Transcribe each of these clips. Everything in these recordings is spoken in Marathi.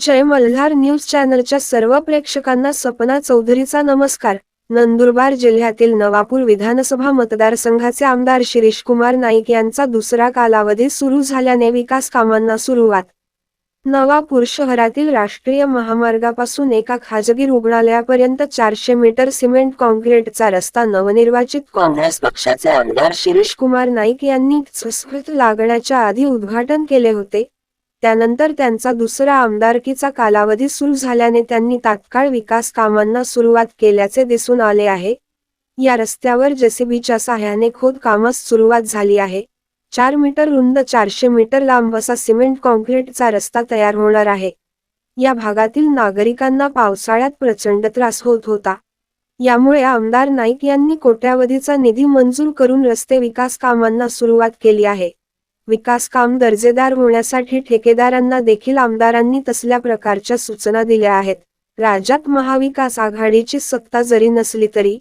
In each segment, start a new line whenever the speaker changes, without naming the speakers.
जय मल्हार न्यूज चॅनलच्या सर्व प्रेक्षकांना सपना चौधरीचा नमस्कार. नंदुरबार जिल्ह्यातील नवापूर विधानसभा मतदारसंघाचे आमदार शिरीष कुमार नाईक यांचा दुसरा कालावधी सुरू झाल्याने विकास कामांना सुरुवात. नवापूर शहरातील राष्ट्रीय महामार्गापासून एका खाजगी रुग्णालयापर्यंत चारशे मीटर सिमेंट कॉन्क्रीटचा रस्ता नवनिर्वाचित काँग्रेस पक्षाचे आमदार शिरीष कुमार नाईक यांनी संस्कृत लागण्याच्या आधी उद्घाटन केले होते. त्यानंतर त्यांचा दुसरा आमदारकीचा कालावधी सुरू झाल्याने त्यांनी तात्काळ विकास कामांना सुरुवात केल्याचे दिसून आले आहे. या रस्त्यावर जेसीबीच्या सहाय्याने खोद कामास सुरुवात झाली आहे. चार मीटर रुंद चारशे मीटर लांब असा सिमेंट कॉन्क्रीटचा रस्ता तयार होणार आहे. या भागातील नागरिकांना पावसाळ्यात प्रचंड त्रास होत होता. यामुळे आमदार नाईक यांनी कोट्यावधीचा निधी मंजूर करून रस्ते विकास कामांना सुरुवात केली आहे. विकास काम दर्जेदार होण्यासाठी ठेकेदारांना देखील आमदारांनी तसल्या प्रकारच्या सूचना दिल्या आहेत. राज्यात महाविकास आघाडीची सत्ता जरी नसली तरी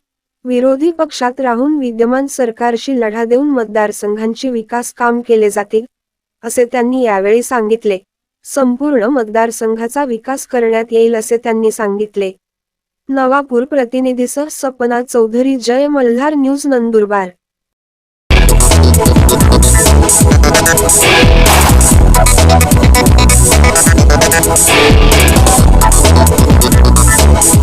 विरोधी पक्षात राहून विद्यमान सरकारशी लढा देऊन मतदारसंघांची विकास काम केले जातील असे त्यांनी यावेळी सांगितले. संपूर्ण मतदारसंघाचा विकास करण्यात येईल असे त्यांनी सांगितले. नवापूर प्रतिनिधीसह सपना चौधरी जय मल्हार न्यूज नंदुरबार.